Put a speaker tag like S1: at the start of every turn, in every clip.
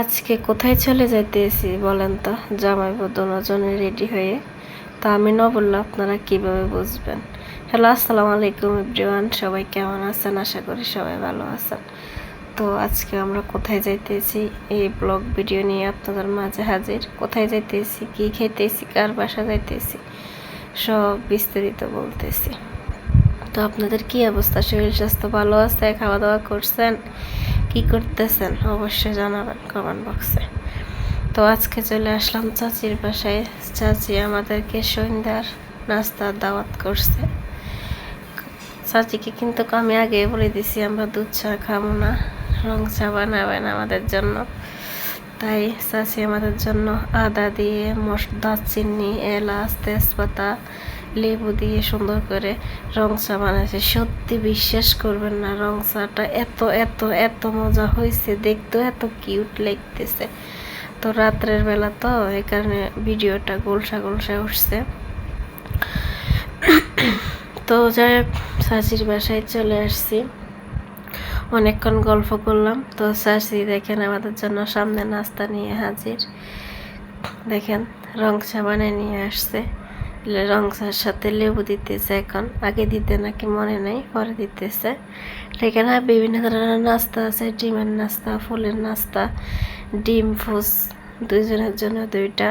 S1: আজকে কোথায় চলে যাইতেছি বলেন তো? জামাই দুজনে রেডি হয়ে। তা আমি ন বললে আপনারা কীভাবে বুঝবেন? হ্যালো আসসালামু আলাইকুম এভরিওয়ান সবাই কেমন আছেন? আশা করি সবাই ভালো আছেন। তো আজকে আমরা কোথায় যাইতেছি? এই ব্লগ ভিডিও নিয়ে আপনাদের মাঝে হাজির। কোথায় যাইতেছি? কি খেতেছি কার বাসা যাইতেছি? সব বিস্তারিত বলতেছি। তো আপনাদের কি অবস্থা? শরীর স্বাস্থ্য ভালো আছে? খাওয়া দাওয়া করছেন? কি করতেছেন অবশ্যই জানাবেন কমেন্ট বক্সে তো আজকে চলে আসলাম চাচির বাসায়। চাচি আমাদেরকে সন্ধ্যার নাস্তার দাওয়াত করছে। চাচিকে কিন্তু আমি আগে বলে দিছি, আমরা দুধ চা খাব না, রং চা বানাবেন আমাদের জন্য। তাই চাচি আমাদের জন্য আদা দিয়ে মশ দারচিনি, এলাচ, তেজপাতা লেবু দিয়ে সুন্দর করে রং চা বানাইছে। সত্যি বিশ্বাস করবেন না, রং চাটা এত এত এত মজা হয়েছে দেখতেও এত কিউট লাগতেছে। তো রাত্রের বেলা তো এই কারণে ভিডিওটা গোলসা গোলসা উঠছে। তো যাই হোক চাচির বাসায় চলে আসছি। অনেকক্ষণ গল্প করলাম। তো চাচি দেখেন আমাদের জন্য সামনে নাস্তা নিয়ে হাজির। দেখেন রং চা বানিয়ে নিয়ে আসছে। রং চার সাথে লেবু দিতেছে এখন। আগে দিতে নাকি মনে নাই, পরে দিতেছে। এখানে বিভিন্ন ধরনের নাস্তা আছে, ডিমের নাস্তা, ফুলের নাস্তা, ডিম, ফুস, দুইজনের জন্য দুইটা।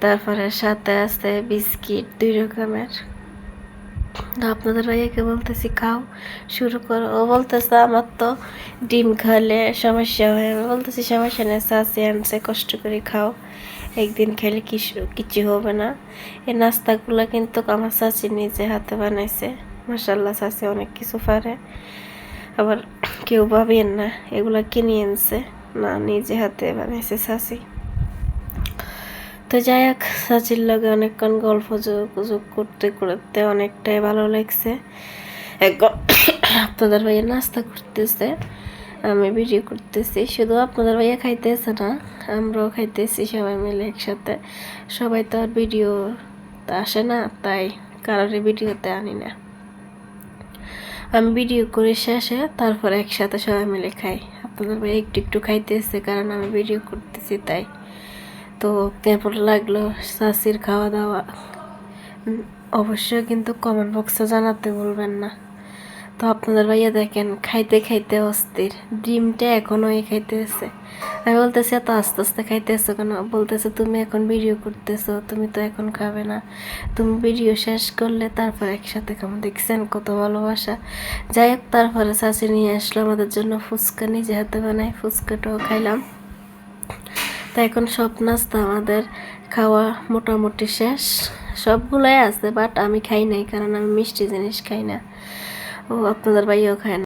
S1: তারপরে সাথে আছে বিস্কিট, দুই রকমের। আপনাদের ভাইয়াকে বলতেছি, খাও, শুরু করো। ও বলতেছে, আমার তো ডিম খালে সমস্যা হয়। আমি বলতেছি, সমস্যা নেই চাষি আনছে, কষ্ট করে খাও। একদিন খেলে কিছু কিছু হবে না। এই নাস্তাগুলো কিন্তু আমার চাচি নিজে হাতে বানাইছে। মাসাল্লাহ চাচি অনেক কিছু পারে। আবার কেউ ভাবেন না, এগুলা কিনে এনেছে। না, নিজে হাতে বানাইছে চাচি তো যাই হোক চাচির লগে অনেকক্ষণ গল্প যোগ করতে করতে অনেকটাই ভালো লাগছে। আপনাদের ভাইয়া নাস্তা করতেছে, আমি ভিডিও করতেছি। শুধু আপনাদের ভাইয়া খাইতেছে না, আমরাও খাইতেছি সবাই মিলে একসাথে। সবাই তো আর ভিডিও আসে না, তাই কারোর ভিডিওতে আনি না। আমি ভিডিও করে শেষে, তারপর একসাথে সবাই মিলে খাই। আপনাদের ভাই একটু একটু খাইতেছে, কারণ আমি ভিডিও করতেছি, তাই। তো কেমন লাগল শাশির খাওয়া দাওয়া। অবশ্যই কিন্তু কমেন্ট বক্সে জানাতে বলবেন না। তো আপনাদের ভাইয়া দেখেন, খাইতে খাইতে অস্থির। ডিমটা এখনও এই খাইতেছে আমি বলতেছি, এত আস্তে আস্তে খাইতেছো কেন? বলতেছে, তুমি এখন ভিডিও করতেছো, তুমি তো এখন খাবে না। তুমি ভিডিও শেষ করলে তারপর একসাথে খাব। দেখছেন কত ভালোবাসা। যাই হোক, তারপরে চাচি নিয়ে আসলো আমাদের জন্য ফুচকা। নিজে হাতে বানাই ফুচকাটাও খাইলাম। তো এখন সব নাস্তা আমাদের খাওয়া মোটামুটি শেষ। সবগুলোই আছে বাট আমি খাই নাই, কারণ আমি মিষ্টি জিনিস খাই না। ও, আপনাদের ভাইও খায় না।